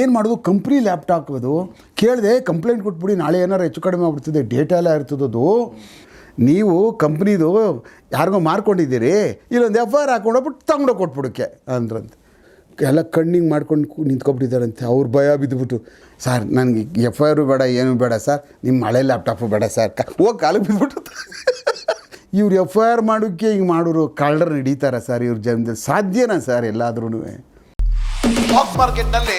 ಏನು ಮಾಡೋದು? Company laptop ಅದು. ಕೇಳಿದೆ ಕಂಪ್ಲೇಂಟ್ ಕೊಟ್ಬಿಡಿ, ನಾಳೆ ಏನಾರು ಹೆಚ್ಚು ಕಡಿಮೆ ಆಗ್ಬಿಡ್ತದೆ. ಡೇಟಾ ಎಲ್ಲ ಇರ್ತದದು. ನೀವು ಕಂಪ್ನಿದು ಯಾರಿಗೋ ಮಾರ್ಕೊಂಡಿದ್ದೀರಿ, ಇಲ್ಲೊಂದು ಎಫ್ ಐ ಆರ್ ಹಾಕೊಂಡೋಗ್ಬಿಟ್ಟು ತಗೊಂಡೋಗಿ ಕೊಟ್ಬಿಡಕ್ಕೆ ಅಂದ್ರಂತೆ. ಎಲ್ಲ ಕಣ್ಣಿಂಗ್ ಮಾಡ್ಕೊಂಡು ನಿಂತ್ಕೊಬಿಟ್ಟಿದ್ದಾರಂತೆ. ಅವ್ರು ಭಯ ಬಿದ್ದುಬಿಟ್ಟು ಸರ್, ನನಗೆ ಎಫ್ ಐ ಆರು ಬೇಡ, ಏನು ಬೇಡ ಸರ್. ನಿಮ್ಮ ಹಳೆ ಲ್ಯಾಪ್ಟಾಪು ಬೇಡ ಸರ್. ಹೋಗ್ ಕಾಲಿಗೆ ಬಿದ್ದುಬಿಟ್ಟು ಇವ್ರು ಎಫ್ ಐ ಆರ್ ಮಾಡೋಕ್ಕೆ ಹಿಂಗೆ ಮಾಡೋರು ಕಳ್ಳರ್ ನಡೀತಾರ ಸರ್. ಇವ್ರ ಜನ್ಮದಲ್ಲಿ ಸಾಧ್ಯನಾ ಸರ್ ಎಲ್ಲಾದ್ರೂ ಸ್ಟಾಕ್ ಮಾರ್ಕೆಟ್ನಲ್ಲಿ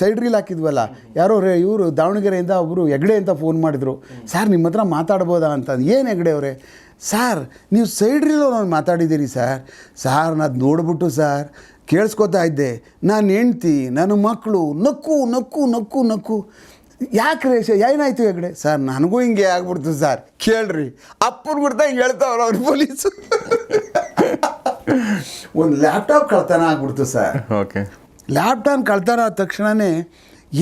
ಸೈಡ್ ರೀಲ್ ಹಾಕಿದ್ವಲ್ಲ, ಯಾರೋ ರೇ, ಇವರು ದಾವಣಗೆರೆಯಿಂದ ಒಬ್ಬರು ಹೆಗ್ಡೆ ಅಂತ ಫೋನ್ ಮಾಡಿದರು. ಸರ್ ನಿಮ್ಮ ಹತ್ರ ಮಾತಾಡ್ಬೋದಾ ಅಂತ ಏನು ಹೆಗ್ಡೆ ಅವರೇ? ಸರ್, ನೀವು ಸೈಡ್ ರೀಲ್ ಅವ್ರು ಮಾತಾಡಿದ್ದೀರಿ ಸರ್. ಸಾರ್ ನಾನು ನೋಡ್ಬಿಟ್ಟು ಸರ್, ಕೇಳಿಸ್ಕೊತಾ ಇದ್ದೆ. ನಾನು ಹೆಂಡ್ತಿ ನನ್ನ ಮಕ್ಕಳು ನಕ್ಕು ನಕ್ಕು ನಕ್ಕು ನಕ್ಕು. ಯಾಕೆ ರೇಷ ಏನಾಯ್ತು ಹೆಗ್ಡೆ? ಸರ್, ನನಗೂ ಹಿಂಗೆ ಆಗ್ಬಿಡ್ತು ಸರ್. ಕೇಳ್ರಿ, ಅಪ್ಪನ ಬಿಡ್ತಾ ಹಿಂಗೆ ಹೇಳ್ತಾವ್ರು ಅವ್ರು ಪೊಲೀಸು. ಒಂದು ಲ್ಯಾಪ್ಟಾಪ್ ಕಳ್ತನ ಆಗ್ಬಿಡ್ತು ಸರ್. ಓಕೆ ಲ್ಯಾಪ್ಟಾಪ್ ಕಳ್ತಾರ ಆದ ತಕ್ಷಣವೇ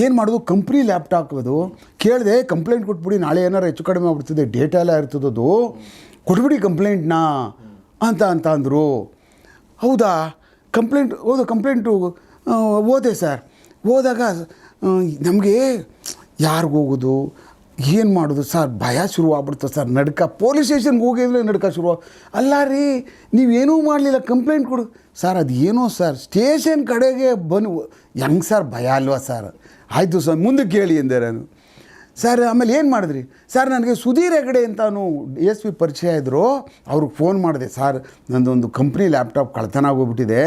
ಏನು ಮಾಡೋದು? ಕಂಪ್ನಿ ಲ್ಯಾಪ್ಟಾಪ್ ಅದು. ಕೇಳಿದೆ ಕಂಪ್ಲೇಂಟ್ ಕೊಟ್ಬಿಡಿ, ನಾಳೆ ಏನಾರು ಹೆಚ್ಚು ಕಡಿಮೆ ಆಗ್ಬಿಡ್ತದೆ ಡೇಟಾ ಎಲ್ಲ ಇರ್ತದದು ಕೊಟ್ಬಿಡಿ ಕಂಪ್ಲೇಂಟ್ನ ಅಂತ ಅಂತ ಅಂದರು. ಹೌದಾ? ಕಂಪ್ಲೇಂಟ್ ಹೌದು ಕಂಪ್ಲೇಂಟು ಓದೆ ಸರ್ ಹೋದಾಗ ನಮಗೆ ಯಾರಿಗೆ ಹೋಗೋದು? ಏನು ಮಾಡೋದು? ಸರ್ ಭಯ ಶುರುವಾಗ್ಬಿಡ್ತು ಸರ್ ನಡ್ಕ ಪೊಲೀಸ್ ಸ್ಟೇಷನ್ಗೆ ಹೋಗಿದ್ರೆ ನಡ್ಕ ಶುರು ಅಲ್ಲ ರೀ ನೀವೇನೂ ಮಾಡಲಿಲ್ಲ ಕಂಪ್ಲೇಂಟ್ ಕೊಡು. ಸರ್ ಅದು ಏನೋ ಸರ್ ಸ್ಟೇಷನ್ ಕಡೆಗೆ ಬನು, ಹೆಂಗೆ ಸರ್ ಭಯ ಅಲ್ವಾ ಸರ್ ಆಯಿತು ಸರ್ ಮುಂದಕ್ಕೆ ಕೇಳಿ ಎಂದೆ ನಾನು. ಸರ್ ಆಮೇಲೆ ಏನು ಮಾಡಿದ್ರಿ? ಸರ್ ನನಗೆ ಸುಧೀರ್ ಹೆಗಡೆ ಅಂತಾನು ಎಸ್ ಪಿ ಪರಿಚಯ ಇದ್ದರು ಅವ್ರಿಗೆ ಫೋನ್ ಮಾಡಿದೆ. ಸರ್ ನಂದೊಂದು ಕಂಪ್ನಿ ಲ್ಯಾಪ್ಟಾಪ್ ಕಳ್ತನ ಆಗೋಗ್ಬಿಟ್ಟಿದೆ.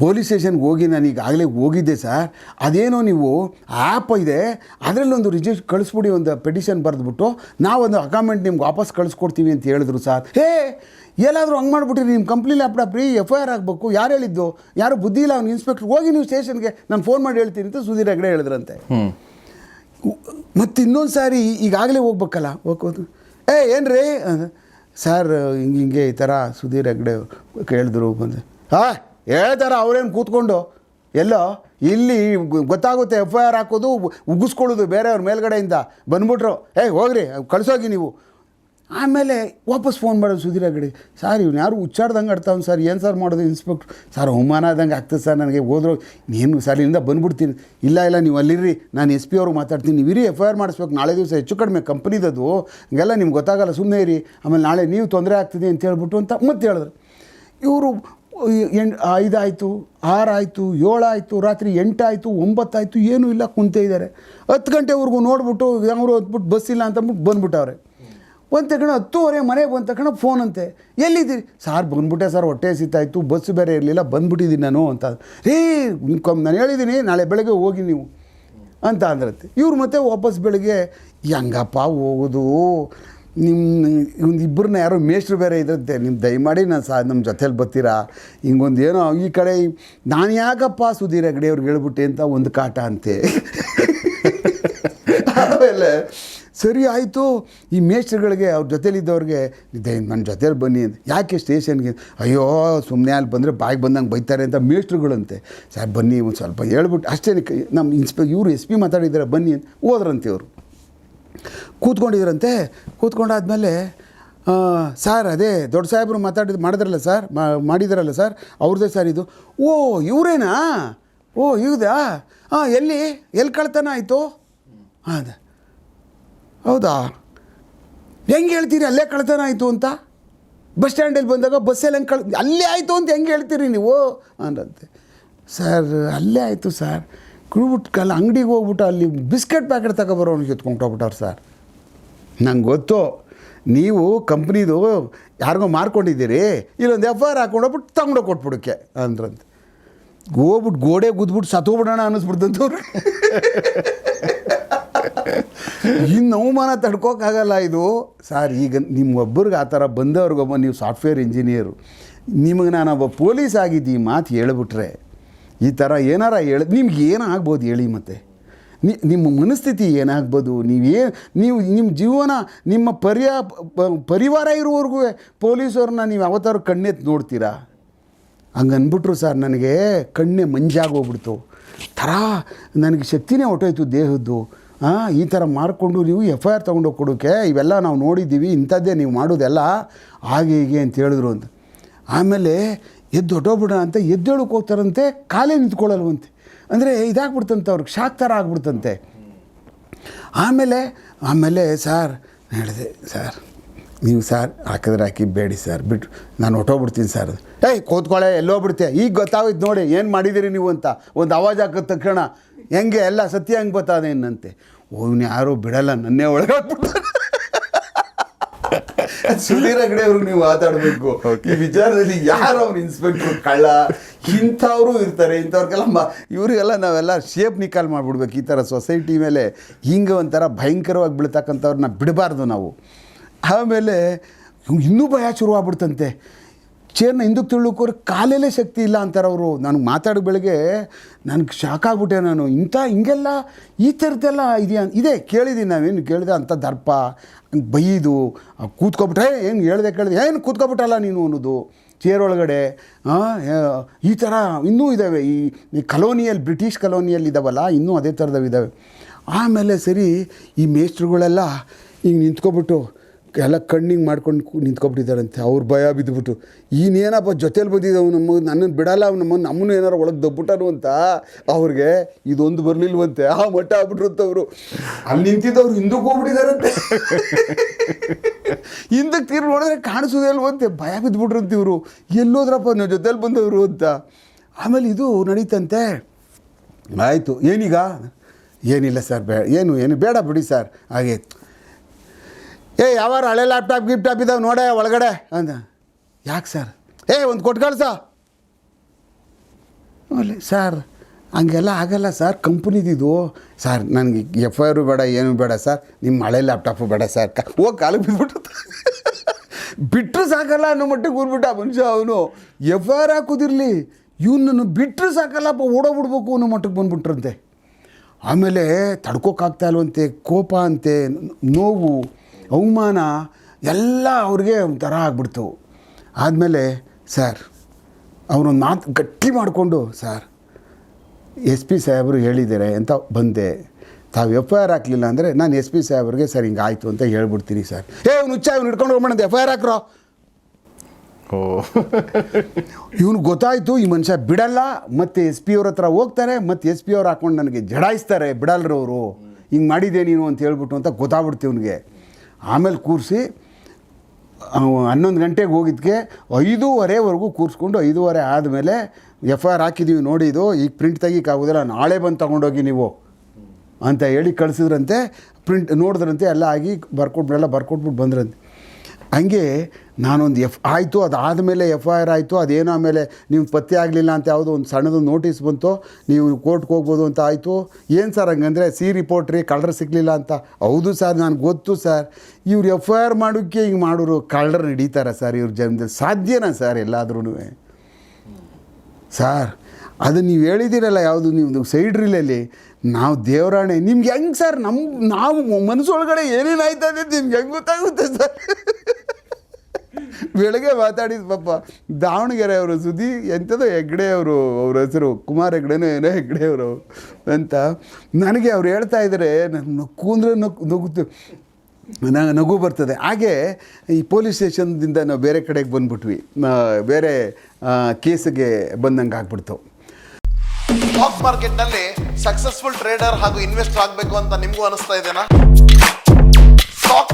ಪೊಲೀಸ್ ಸ್ಟೇಷನ್ಗೆ ಹೋಗಿ ನಾನು ಈಗಾಗಲೇ ಹೋಗಿದ್ದೆ ಸರ್ ಅದೇನೋ ನೀವು ಆ್ಯಪ್ ಇದೆ ಅದರಲ್ಲೊಂದು ರಿಜಿಸ್ಟ್ ಕಳಿಸ್ಬಿಡಿ, ಒಂದು ಪೆಟಿಷನ್ ಬರೆದ್ಬಿಟ್ಟು ನಾವೊಂದು ಅಕಾಮೆಂಟ್ ನಿಮ್ಗೆ ವಾಪಸ್ ಕಳಿಸ್ಕೊಡ್ತೀವಿ ಅಂತ ಹೇಳಿದ್ರು ಸರ್ ಹೇ ಎಲ್ಲಾದರೂ ಹಂಗೆ ಮಾಡಿಬಿಟ್ಟಿರಿ ನಿಮ್ಮ ಕಂಪ್ನಿ ಲ್ಯಾಪ್ಟಾಪ್ ರೀ ಎಫ್ ಐ ಆರ್ ಆಗಬೇಕು. ಯಾರು ಹೇಳಿದ್ದು? ಯಾರು ಬುದ್ಧಿ ಇಲ್ಲ ಅವ್ನು ಇನ್ಸ್ಪೆಕ್ಟ್ರ್ ಹೋಗಿ ನೀವು ಸ್ಟೇಷನ್ಗೆ ನಾನು ಫೋನ್ ಮಾಡಿ ಹೇಳ್ತೀನಿ ಅಂತ ಸುಧೀರ್ ಹೆಗ್ಡೆ ಹೇಳಿದ್ರಂತೆ. ಮತ್ತು ಇನ್ನೊಂದು ಸಾರಿ ಈಗಾಗಲೇ ಹೋಗ್ಬೇಕಲ್ಲ ಹೋಗೋದು ಏ ಏನು ರೀ ಸರ್ ಹಿಂಗೆ ಹಿಂಗೆ ಈ ಥರ ಸುಧೀರ್ ಹೆಗ್ಡೆ ಕೇಳಿದ್ರು ಬಂದು. ಹಾಂ ಹೇಳ್ತಾರ ಅವ್ರೇನು ಕೂತ್ಕೊಂಡು. ಎಲ್ಲೋ ಇಲ್ಲಿ ಗೊತ್ತಾಗುತ್ತೆ ಎಫ್ ಐ ಆರ್ ಹಾಕೋದು ಉಗಿಸ್ಕೊಳ್ಳೋದು ಬೇರೆಯವ್ರ ಮೇಲ್ಗಡೆಯಿಂದ. ಬಂದ್ಬಿಟ್ರು. ಏಯ್ ಹೋಗ್ರಿ ಕಳಿಸೋಗಿ ನೀವು. ಆಮೇಲೆ ವಾಪಸ್ ಫೋನ್ ಮಾಡೋದು ಸುಧೀರ ಗಡಿ ಸರ್, ಇವ್ನು ಯಾರು ಹುಚ್ಚಾಡ್ದಂಗೆ ಆಡ್ತಾವ್ನು ಸರ್, ಏನು ಸರ್ ಮಾಡೋದು ಇನ್ಸ್ಪೆಕ್ಟ್ರ್ ಸರ್, ಅವಮಾನ ಆದಂಗೆ ಆಗ್ತದೆ ಸರ್ ನನಗೆ, ಹೋದ್ರು. ನೀನು ಸರ್ ಇಲ್ಲಿಂದ ಬಂದ್ಬಿಡ್ತೀನಿ. ಇಲ್ಲ ಇಲ್ಲ, ನೀವು ಅಲ್ಲಿರ್ರಿ. ನಾನು ಎಸ್ ಪಿ ಮಾತಾಡ್ತೀನಿ. ನೀವು ಇರಿ ಎಫ್ ಐ ಆರ್ ಮಾಡಿಸ್ಬೇಕು. ನಾಳೆ ದಿವಸ ಹೆಚ್ಚು ಕಡಿಮೆ ಕಂಪ್ನಿದದು ಹಂಗೆಲ್ಲ ನಿಮ್ಗೆ ಗೊತ್ತಾಗಲ್ಲ ಸುಮ್ಮನೆ ಇರಿ. ಆಮೇಲೆ ನಾಳೆ ನೀವು ತೊಂದರೆ ಆಗ್ತದೆ ಅಂತ ಹೇಳ್ಬಿಟ್ಟು ಅಂತ ಮತ್ತೆ ಹೇಳಿದ್ರು. ಇವರು ಎಂಟು ಐದಾಯಿತು ಆರಾಯಿತು ಏಳಾಯಿತು ರಾತ್ರಿ ಎಂಟಾಯಿತು ಒಂಬತ್ತಾಯಿತು ಏನೂ ಇಲ್ಲ, ಕುಂತೇ ಇದ್ದಾರೆ ಹತ್ತು ಗಂಟೆವರೆಗೂ ನೋಡ್ಬಿಟ್ಟು ಅವರು ಹೊತ್ಬಿಟ್ಟು ಬಸ್ ಇಲ್ಲ ಅಂತ ಅಂದ್ಬಿಟ್ಟು ಬಂದ್ಬಿಟ್ಟವ್ರೆ. ಒಂದು ತಕ್ಷಣ ಹತ್ತುವರೆ ಮನೆಗೆ ಬಂದ ತಕ್ಷಣ ಫೋನ್ ಅಂತೆ. ಎಲ್ಲಿದ್ದೀರಿ? ಸಾರ್, ಬಂದ್ಬಿಟ್ಟೆ ಸರ್, ಹೊಟ್ಟೆ ಸಿತ್ತಾಯಿತು ಬಸ್ ಬೇರೆ ಇರಲಿಲ್ಲ, ಬಂದ್ಬಿಟ್ಟಿದ್ದೀನಿ ನಾನು ಅಂತ. ರೇ ನಾನು ಹೇಳಿದ್ದೀನಿ, ನಾಳೆ ಬೆಳಗ್ಗೆ ಹೋಗಿ ನೀವು ಅಂತ ಅಂದ್ರತ್ತೆ. ಇವ್ರು ಮತ್ತೆ ವಾಪಸ್ ಬೆಳಗ್ಗೆ, ಹೆಂಗಪ್ಪ ಹೋಗೋದು? ನಿಮ್ಮ ಒಂದು ಇಬ್ಬರನ್ನ ಯಾರೋ ಮೇಷ್ಟ್ರು ಬೇರೆ ಇದ್ರಂತೆ ನಿಮ್ಮ ದಯಮಾಡಿ ನಾನು ಸಾ ನಮ್ಮ ಜೊತೇಲಿ ಬರ್ತೀರಾ? ಹಿಂಗೊಂದು ಏನೋ, ಈ ಕಡೆ ನಾನು ಯಾಕಪ್ಪ ಸುಧೀರ್ ಹೆಗ್ಡೆ ಅವ್ರಿಗೆ ಹೇಳ್ಬಿಟ್ಟೆ ಅಂತ ಒಂದು ಕಾಟ ಅಂತೆ. ಆಮೇಲೆ ಸರಿ ಆಯಿತು, ಈ ಮೇಸ್ಟ್ರುಗಳಿಗೆ ಅವ್ರ ಜೊತೇಲಿದ್ದವ್ರಿಗೆ ನನ್ನ ಜೊತೇಲಿ ಬನ್ನಿ ಅಂತ. ಯಾಕೆ ಸ್ಟೇಷನ್ಗೆ? ಅಯ್ಯೋ ಸುಮ್ಮನೆ ಅಲ್ಲಿ ಬಂದರೆ ಬಾಯಿಗೆ ಬಂದಂಗೆ ಬೈತಾರೆ ಅಂತ ಮೇಸ್ಟ್ರುಗಳಂತೆ ಸರ್ ಬನ್ನಿ ಒಂದು ಸ್ವಲ್ಪ ಹೇಳ್ಬಿಟ್ಟು ಅಷ್ಟೇ ನಮ್ಮ ಇನ್ಸ್ಪೆ, ಇವರು ಎಸ್ ಪಿ ಮಾತಾಡಿದ್ದಾರೆ ಬನ್ನಿ ಅಂತ. ಹೋದ್ರಂತೆ ಅವರು ಕೂತ್ಕೊಂಡಿದ್ರಂತೆ, ಕೂತ್ಕೊಂಡಾದಮೇಲೆ ಸರ್ ಅದೇ ದೊಡ್ಡ ಸಾಹೇಬರು ಮಾತಾಡಿದ, ಮಾಡಿದ್ರಲ್ಲ ಸರ್ ಮಾಡಿದಾರಲ್ಲ ಸರ್ ಅವ್ರದ್ದೇ ಸರ್ ಇದು. ಓ, ಇವರೇನಾ? ಓ ಇವ್ದಾ ಹಾಂ ಎಲ್ಲಿ ಎಲ್ಲಿ ಕಳ್ತನ ಆಯಿತು? ಹಾಂ, ಅದೇ. ಹೌದಾ? ಹೆಂಗೆ ಹೇಳ್ತೀರಿ? ಅಲ್ಲೇ ಕಳ್ತನ ಆಯಿತು ಅಂತ? ಬಸ್ ಸ್ಟ್ಯಾಂಡಲ್ಲಿ ಬಂದಾಗ ಬಸ್ಸಲ್ಲಿ ಹೆಂಗೆ ಕಳ್, ಅಲ್ಲೇ ಆಯಿತು ಅಂತ ಹೆಂಗೆ ಹೇಳ್ತೀರಿ ನೀವು? ಅಂದಂತೆ. ಸರ್, ಅಲ್ಲೇ ಆಯಿತು ಸರ್. ಕುಡ್ಬಿಟ್ಟು ಕಲ್ಲ, ಅಂಗಡಿಗೆ ಹೋಗ್ಬಿಟ್ಟು ಅಲ್ಲಿ ಬಿಸ್ಕೆಟ್ ಪ್ಯಾಕೆಟ್ ತಗೊಬರೋನಿಗೆ ಎತ್ಕೊಂಡು ಹೋಗ್ಬಿಟ್ಟವ್ರು ಸರ್. ನಂಗೆ ಗೊತ್ತು. ನೀವು ಕಂಪ್ನಿದು ಯಾರಿಗೋ ಮಾರ್ಕೊಂಡಿದ್ದೀರಿ? ಇಲ್ಲೊಂದು ಎಫ್ ಆರ್ ಹಾಕೊಂಡೋಗ್ಬಿಟ್ಟು ತಗೊಂಡೋಗಿ ಕೊಟ್ಬಿಡಕ್ಕೆ ಅಂದ್ರಂತೆ. ಹೋಗ್ಬಿಟ್ಟು ಗೋಡೆ ಗುದ್ಬಿಟ್ಟು ಸತ್ತೋಗ್ಬಿಡೋಣ ಅನ್ನಿಸ್ಬಿಡ್ತಂತವ್ರು. ಇನ್ನು ಅವಮಾನ ತಡ್ಕೋಕ್ಕಾಗಲ್ಲ ಇದು. ಸರ್, ಈಗ ನಿಮ್ಮೊಬ್ಬರಿಗೆ ಆ ಥರ ಬಂದವ್ರಿಗೊಬ್ಬ ನೀವು ಸಾಫ್ಟ್ವೇರ್ ಇಂಜಿನಿಯರು. ನಿಮಗೆ ನಾನು ಒಬ್ಬ ಪೊಲೀಸ್ ಆಗಿದ್ದು ಈ ಮಾತು ಹೇಳ್ಬಿಟ್ರೆ, ಈ ಥರ ಏನಾರ ಹೇಳಿ, ನಿಮ್ಗೆ ಏನಾಗ್ಬೋದು ಹೇಳಿ ಮತ್ತೆ? ನಿ, ನಿಮ್ಮ ಮನಸ್ಥಿತಿ ಏನಾಗ್ಬೋದು ನೀವೇ ನೀವು ನಿಮ್ಮ ಜೀವನ, ನಿಮ್ಮ ಪರ್ಯಾ ಪರಿವಾರ ಇರುವವರೆಗೂ ಪೊಲೀಸವ್ರನ್ನ ನೀವು ಯಾವತ್ತಾರು ಕಣ್ಣೆತ್ತು ನೋಡ್ತೀರಾ? ಹಂಗೆ ಅಂದ್ಬಿಟ್ರು ಸರ್ ನನಗೆ ಕಣ್ಣೆ ಮಂಜಾಗೋಗ್ಬಿಡ್ತು ಥರ, ನನಗೆ ಶಕ್ತಿನೇ ಹೊಟ್ಟೋಯ್ತು ದೇಹದ್ದು. ಈ ಥರ ಮಾಡಿಕೊಂಡು ನೀವು ಎಫ್ ಐ ಆರ್ ತೊಗೊಂಡೋಗಿ ಕೊಡೋಕ್ಕೆ ಇವೆಲ್ಲ ನಾವು ನೋಡಿದ್ದೀವಿ, ಇಂಥದ್ದೇ ನೀವು ಮಾಡೋದೆಲ್ಲ ಹಾಗೆ ಹೀಗೆ ಅಂತ ಹೇಳಿದ್ರು ಅಂತ. ಆಮೇಲೆ ಎದ್ದು ಹೊಟ್ಟೋಗ್ಬಿಡ ಅಂತ ಎದ್ದೇಳಕ್ಕೆ ಹೋಗ್ತಾರಂತೆ, ಕಾಲೇ ನಿಂತ್ಕೊಳ್ಳಲ್ವಂತೆ. ಅಂದರೆ ಇದಾಗ್ಬಿಡ್ತಂತೆ ಅವ್ರಿಗೆ ಶಾಕ್ ಥರ ಆಗ್ಬಿಡ್ತಂತೆ. ಆಮೇಲೆ ಆಮೇಲೆ ಸರ್ ಹೇಳಿದೆ, ಸರ್, ನೀವು ಸರ್, ಹಾಕಿದ್ರೆ ಹಾಕಿ, ಬೇಡಿ ಸರ್ ಬಿಟ್ಟು ನಾನು ಹೊಟ್ಟೋಗ್ಬಿಡ್ತೀನಿ ಸರ್. ಏಯ್ ಕೂತ್ಕೊಳ್ಳೆ ಎಲ್ಲೋ ಬಿಡ್ತೆ ಈಗ ಗೊತ್ತಾಗೋಯ್ತು ನೋಡಿ, ಏನು ಮಾಡಿದ್ದೀರಿ ನೀವು ಅಂತ. ಒಂದು ಆವಾಜ್ ಹಾಕಿದ ತಕ್ಷಣ ಹೆಂಗೆ ಎಲ್ಲ ಸತ್ಯ ಹೆಂಗೆ ಬತ್ತಾದೆ ಇನ್ನಂತೆ ಓವ್ನ ಯಾರೂ ಬಿಡಲ್ಲ ನನ್ನೇ ಒಳಗೆ ಸುಧೀರ್ ಹೆಗ್ಡೆ ಅವ್ರಿಗೆ ನೀವು ಮಾತಾಡಬೇಕು. ಈ ವಿಚಾರದಲ್ಲಿ ಯಾರು ಅವ್ರ ಇನ್ಸ್ಪೆಕ್ಟರ್ ಕಳ್ಳ? ಇಂಥವ್ರು ಇರ್ತಾರೆ ಇಂಥವ್ರಿಗೆಲ್ಲ ಮ ಇವರಿಗೆಲ್ಲ ನಾವೆಲ್ಲ ಶೇಪ್ ನಿಕಾಲ್ ಮಾಡಿಬಿಡ್ಬೇಕು. ಈ ಥರ ಸೊಸೈಟಿ ಮೇಲೆ ಹಿಂಗೆ ಒಂಥರ ಭಯಂಕರವಾಗಿ ಬೀಳ್ತಕ್ಕಂಥವ್ರನ್ನ ಬಿಡಬಾರ್ದು ನಾವು. ಆಮೇಲೆ ಇನ್ನೂ ಭಯ ಶುರುವಾಗ್ಬಿಡ್ತಂತೆ. ಚೇರ್ನ ಹಿಂದಕ್ಕೆ ತಿಳ್ಕೋರು ಕಾಲಲ್ಲೇ ಶಕ್ತಿ ಇಲ್ಲ ಅಂತಾರೆ ಅವರು ನನಗೆ ಮಾತಾಡೋ ಬೆಳಗ್ಗೆ ನನಗೆ ಶಾಕ್ ಆಗ್ಬಿಟ್ಟೆ ನಾನು. ಇಂಥ ಹಿಂಗೆಲ್ಲ ಈ ಥರದ್ದೆಲ್ಲ ಇದೆಯಾ ಇದೆ ಕೇಳಿದ್ದೀನಿ ನಾವೇನು ಕೇಳಿದೆ ಅಂಥ ದರ್ಪ ಬೈದು ಕೂತ್ಕೊಬಿಟ್ರೆ ಏನು ಹೇಳ್ದೆ ಕೇಳಿದೆ? ಏನು ಕೂತ್ಕೊಬಿಟ್ಟಲ್ಲ ನೀನು ಅನ್ನೋದು. ಚೇರ್ ಒಳಗಡೆ ಈ ಥರ ಇನ್ನೂ ಇದ್ದಾವೆ ಈ ಈ ಕಲೋನಿಯಲ್ಲಿ ಬ್ರಿಟಿಷ್ ಕಲೋನಿಯಲ್ಲಿ ಇದ್ದಾವಲ್ಲ ಇನ್ನೂ ಅದೇ ಥರದವು ಇದ್ದಾವೆ ಆಮೇಲೆ ಸರಿ, ಈ ಮೇಸ್ಟ್ರುಗಳೆಲ್ಲ ಹಿಂಗೆ ನಿಂತ್ಕೊಬಿಟ್ಟು ಎಲ್ಲ ಕಣ್ಣಿಗೆ ಮಾಡ್ಕೊಂಡು ನಿಂತ್ಕೊಬಿಟ್ಟಿದ್ದಾರಂತೆ. ಅವ್ರು ಭಯ ಬಿದ್ದುಬಿಟ್ಟು. ಇನ್ನೇನಪ್ಪ ಜೊತೇಲಿ ಬಂದಿದ್ದವು ನಮ್ಮ ನನ್ನನ್ನು ಬಿಡಲ್ಲ, ಅವ್ನು ನಮ್ಮ ನಮ್ಮನ್ನು ಏನಾರು ಒಳಗೆ ದಬ್ಬಿಟ್ಟನು ಅಂತ ಅವ್ರಿಗೆ ಇದೊಂದು ಬರಲಿಲ್ವಂತೆ. ಆ ಮಟ್ಟ ಅವರು. ಅಲ್ಲಿ ನಿಂತಿದ್ದವ್ರು ಹಿಂದಕ್ಕೆ ಹೋಗ್ಬಿಟ್ಟಿದ್ದಾರಂತೆ. ಹಿಂದಕ್ಕೆ ತೀರ್ ನೋಡಿದ್ರೆ ಕಾಣಿಸೋದೇ ಇಲ್ವಂತೆ. ಭಯ ಬಿದ್ದುಬಿಟ್ರಂತೆ ಇವರು. ಎಲ್ಲೋದ್ರಪ್ಪ ನೀವು ಜೊತೇಲಿ ಬಂದವರು ಅಂತ. ಆಮೇಲೆ ಇದು ನಡೀತಂತೆ. ಆಯಿತು. ಏನೀಗ? ಏನಿಲ್ಲ ಸರ್, ಬೇ ಏನು ಏನು ಬೇಡ ಬಿಡಿ ಸರ್. ಹಾಗೆ ಏ ಯಾವಾರು ಹಳೆ ಲ್ಯಾಪ್ಟಾಪ್ ಗಿಫ್ಟಾಪ್ ಇದಾವೆ ನೋಡೆ ಒಳಗಡೆ ಅಂದ. ಯಾಕೆ ಸರ್ ಏ, ಒಂದು ಕೊಟ್ಟು ಕಳ್ಸ. ಅಲ್ಲಿ ಸರ್ ಹಂಗೆಲ್ಲ ಆಗಲ್ಲ ಸರ್ ಕಂಪ್ನಿದಿದು. ಸರ್ ನನಗೆ ಎಫ್ ಐ ಆರು ಬೇಡ, ಏನು ಬೇಡ ಸರ್ ನಿಮ್ಮ ಹಳೆ ಲ್ಯಾಪ್ಟಾಪು ಬೇಡ ಸರ್ ಹೋಗಿ ಕಾಲಿಗೆ ಬಿದ್ಬಿಟ್ಟು ಬಿಟ್ಟರು ಸಾಕಲ್ಲ ಅನ್ನೋ ಮಟ್ಟಿಗೆ ಕೂರ್ಬಿಟ್ಟ ಮನುಷ್ಯ ಅವನು. ಎಫ್ ಐ ಆರ್ ಹಾಕೋದಿರಲಿ ಇವನನ್ನು ಬಿಟ್ಟರು ಸಾಕಲ್ಲಪ್ಪ, ಓಡೋಗ್ಬಿಡ್ಬೇಕು ಅನ್ನೋ ಮಟ್ಟಿಗೆ ಬಂದ್ಬಿಟ್ರಂತೆ. ಆಮೇಲೆ ತಡ್ಕೋಕ್ಕಾಗ್ತಾ ಇಲ್ವಂತೆ, ಕೋಪ ಅಂತೆ ನೋವು. ಅವಮಾನ ಎಲ್ಲ ಅವ್ರಿಗೆ ಒಂಥರ ಆಗ್ಬಿಡ್ತು. ಆದಮೇಲೆ ಸರ್ ಅವನೊಂದು ಮಾತು ಗಟ್ಟಿ ಮಾಡಿಕೊಂಡು ಸರ್ ಎಸ್ ಪಿ ಸಾಹೇಬರು ಹೇಳಿದ್ದಾರೆ ಅಂತ ಬಂದೆ. ತಾವು ಎಫ್ ಐ ಆರ್ ಹಾಕಲಿಲ್ಲ ಅಂದರೆ ನಾನು ಎಸ್ ಪಿ ಸಾಹೇಬ್ರಿಗೆ ಸರ್ ಹಿಂಗೆ ಆಯಿತು ಅಂತ ಹೇಳ್ಬಿಡ್ತೀನಿ ಸರ್. ಏ ಅವ್ನು ಹುಚ್ಚ ಅವ್ನು ಹಿಡ್ಕೊಂಡು ಹೋಗ್ಬೇಡ ಎಫ್ ಐ ಆರ್ ಹಾಕ್ರೋ? ಓ. ಇವನು ಗೊತ್ತಾಯಿತು ಈ ಮನುಷ್ಯ ಬಿಡಲ್ಲ ಮತ್ತು ಎಸ್ ಪಿ ಅವ್ರ ಹತ್ರ ಹೋಗ್ತಾರೆ ಮತ್ತು ಎಸ್ ಪಿ ಅವ್ರು ಹಾಕೊಂಡು ನನಗೆ ಜಡಾಯಿಸ್ತಾರೆ ಬಿಡಲ್ರವರು ಅವರು. ಹಿಂಗೆ ಮಾಡಿದೆ ನೀನು ಅಂತ ಹೇಳ್ಬಿಟ್ಟು ಅಂತ ಗೊತ್ತಾಗ್ಬಿಡ್ತು ಇವನಿಗೆ. ಆಮೇಲೆ ಕೂರಿಸಿ ಹನ್ನೊಂದು ಗಂಟೆಗೆ ಹೋಗಿದ್ದಕ್ಕೆ ಐದೂವರೆವರೆಗೂ ಕೂರಿಸ್ಕೊಂಡು ಐದೂವರೆ ಆದಮೇಲೆ ಎಫ್ ಐ ಆರ್ ಹಾಕಿದ್ದೀವಿ ನೋಡಿದ್ದು ಈಗ ಪ್ರಿಂಟ್ ತೆಗಿಕ್ಕಾಗೋದಿಲ್ಲ ನಾಳೆ ಬಂದು ತೊಗೊಂಡೋಗಿ ನೀವು ಅಂತ ಹೇಳಿ ಕಳಿಸಿದ್ರಂತೆ ಪ್ರಿಂಟ್ ನೋಡಿದ್ರಂತೆ, ಎಲ್ಲ ಆಗಿ ಬರ್ಕೊಟ್ಬಿಡಲ್ಲ ಬರ್ಕೊಟ್ಬಿಟ್ಟು ಬಂದ್ರಂತೆ. ಹಂಗೆ ನಾನೊಂದು ಎಫ್ ಆಯಿತು, ಅದಾದಮೇಲೆ ಎಫ್ ಐ ಆರ್ ಆಯಿತು, ಅದೇನೋ ಆಮೇಲೆ ನೀವು ಪತ್ತೆ ಆಗಲಿಲ್ಲ ಅಂತ ಯಾವುದೋ ಒಂದು ಸಣ್ಣದು ನೋಟಿಸ್ ಬಂತು, ನೀವು ಕೋರ್ಟ್ಗೆ ಹೋಗ್ಬೋದು ಅಂತ ಆಯಿತು. ಏನು ಸರ್ ಹಂಗಂದರೆ, ಸಿ ರಿಪೋರ್ಟ್ ರೀ ಕಳ್ಳರು ಸಿಗಲಿಲ್ಲ ಅಂತ. ಹೌದು ಸರ್, ನಾನು ಗೊತ್ತು ಸರ್. ಇವ್ರು ಎಫ್ ಐ ಆರ್ ಮಾಡೋಕ್ಕೆ ಹಿಂಗೆ ಮಾಡೋರು, ಕಳ್ಳರು ನಡೀತಾರೆ ಸರ್ ಇವ್ರ ಜನ್ಮದಲ್ಲಿ. ಸಾಧ್ಯನಾ ಸರ್ ಎಲ್ಲಾದ್ರೂ ಸರ್, ಅದು ನೀವು ಹೇಳಿದ್ದೀರಲ್ಲ ಯಾವುದು, ನೀವು ಸೈಡ್ ರೀಲಲ್ಲಿ, ನಾವು ದೇವರಾಣೆ. ನಿಮ್ಗೆ ಹೆಂಗೆ ಸರ್ ನಮ್ಮ ನಾವು ಮನಸ್ಸೊಳಗಡೆ ಏನೇನು ಆಯ್ತಾ ಇದೆ ನಿಮ್ಗೆ ಹೆಂಗೆ ಗೊತ್ತಾಗುತ್ತೆ ಸರ್? ಬೆಳಗ್ಗೆ ಮಾತಾಡಿದ ಪಾಪ ದಾವಣಗೆರೆ ಅವರು ಸುದ್ದಿ ಹೆಗ್ಡೆ ಅವರು, ಅವ್ರ ಹೆಸರು ಕುಮಾರ್ ಹೆಗ್ಡೆನೋ ಏನೋ ಹೆಗ್ಡೆ ಅವರು ಅಂತ ನನಗೆ ಅವ್ರು ಹೇಳ್ತಾ ಇದ್ದಾರೆ, ನನ್ನ ನಕ್ಕು ಅಂದರೆ ನಕ್ಕು ನಗುತ್ತೆ ನಗು ಬರ್ತದೆ. ಹಾಗೆ ಈ ಪೊಲೀಸ್ ಸ್ಟೇಷನ್ದಿಂದ ನಾವು ಬೇರೆ ಕಡೆಗೆ ಬಂದ್ಬಿಟ್ವಿ. ಬೇರೆ ಕೇಸಿಗೆ ಬಂದಂಗೆ ಆಗ್ಬಿಡ್ತು. ಸ್ಟಾಕ್ ಮಾರ್ಕೆಟ್ನಲ್ಲಿ ಸಕ್ಸಸ್ಫುಲ್ ಟ್ರೇಡರ್ ಹಾಗೂ ಇನ್ವೆಸ್ಟರ್ ಆಗಬೇಕು ಅಂತ ನಿಮಗೂ ಅನಿಸ್ತಾ ಸ್ಟಾಕ್